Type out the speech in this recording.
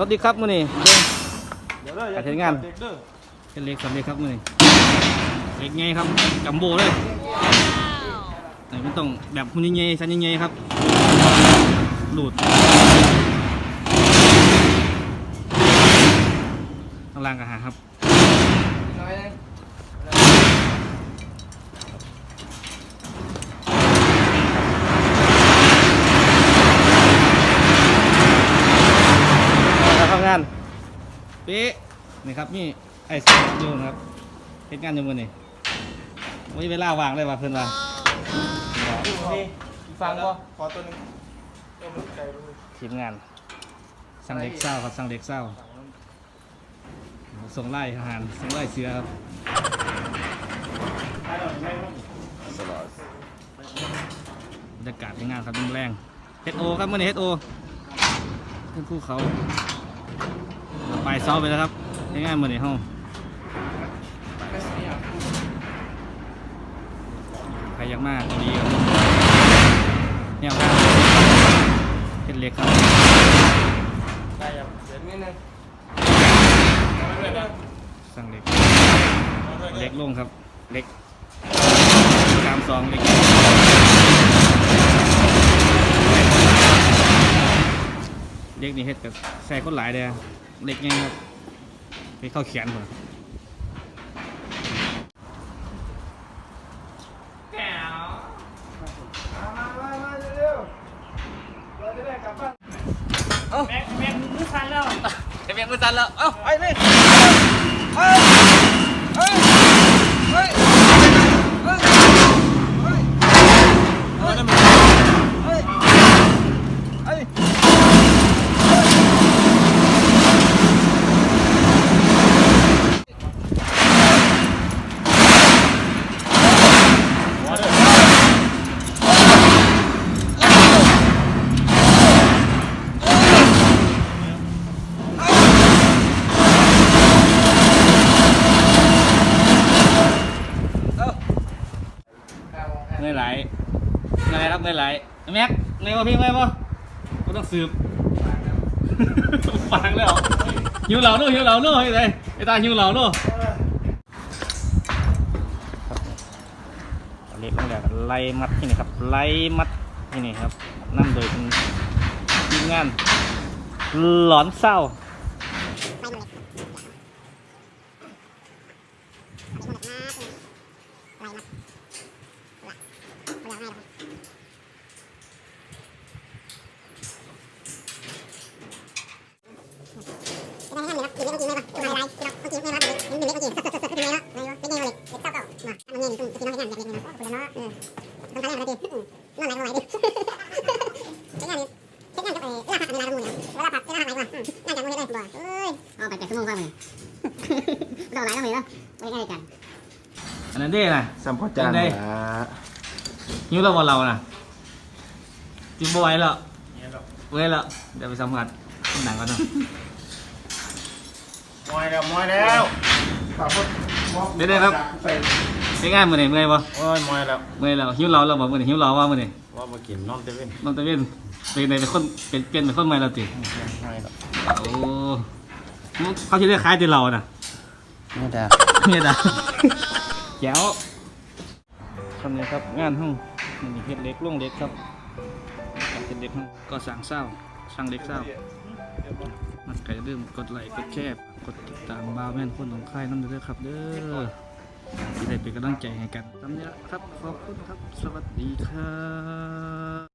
สวัสดีครับมื้อนี้เบิ่งเดี๋ยวเด้อการใช้งานเด็กเด้อเป็นเล็กสำเร็จครับมื้อนี้เล็กไงครับจัมโบ้เลยไหนมันต้องแบบหุ่นใหญ่ๆชั้นใหญ่ๆครับหลุดข้างล่างก็หาครับ น้อยนึง เราทำ งานเป๊ะนี่ครับนี่ไอ้สองอยู่นะครับเฮ็ดงานอยู่มื้อนี้ไม่มีเวลาว่างเลยว่ะเพิ่นว่านี่ฟังบ่ขอตัวหนึงเอ็มใจรู้ทีมงานสั่งเล็กเศร้าครับสั่งเล็กเศร้าส่งไล่อาหารส่งไล่เสือครับบรรยากาศในงานครับแรงเฮดโอครับมื่อนี้เฮดโอขึ้นภูเขา ไปซ้อมไปแล้วครับในงานมื่อนี้ห้องใครอยากมากดีครับเนี่ยครับเฮ็ดเล็กครับได้ยังเดี๋ยวนิดนึงสั่งเล็ก เล็กลงครับ เล็กกามสองเล็กเล็ก นี่เฮ็ดกับใส่คนหลายเด้อเล็กไงครับไปเข้าเขียนผมมามามามาเร็วๆเราจะได้กลับบ้านแม็กแม็กมือสั่นแล้วแม็กมือสั่นแล้ว เอ้าไปเลย เงยไหลเงยไหลครับเงยไหลแม็กเงยมาพี่เงยมาก็ต้องสืบฟังแล้วหิวเหล่านู่หิวเหล่านู่ไอ้ไไอ้ตาหิวเหล่านู่เล็กลงแล้วไล่มัดที่นี่ครับไล่มัดที่นี่ครับนั่โดยทีมงานหลอนเศร้า เดี๋ยวให้นะคะอันนั้นได้นะสัมพอจานได้ หิวเราบอเราน่ะจิ้มบไหว้แล้วเว้ยแล้วเดี๋ยวไปสัมผัสหนังก่อนเนาะมอยแล้วมอยแล้วขอบคุณเดี๋ยวๆครับใส่ใช้งานมือไหนเมื่อยบ่โอ้ยมอยแล้วเมื่อยแล้วหิวเราเราบอกมือไหนหิวเราว่ามือไหนว่ามากินนอนเตเว่นน้องตะเวนเป็นไหนเป็นคนเป็นเป็นเป็นคนใหม่เราติมอยแล้วโอ้เขาจะได้ขายติเราน่ะ ไม่ได้เนี่ยดาแจ๋ว ทำเลยครับงานห้องนี่เห็ดเล็กล่วงเล็กครับเห็ดเล็กห้องก็สั่งเศร้าสั่งเล็กเศร้ามันก็อย่าลืมกดไลค์กดแชร์กดติดตามบาวแม่นคนของค่ายนั่นด้วยครับเด้อที่ได้เป็นกำลังใจให้กันทำนี้ครับขอบคุณครับสวัสดีครับ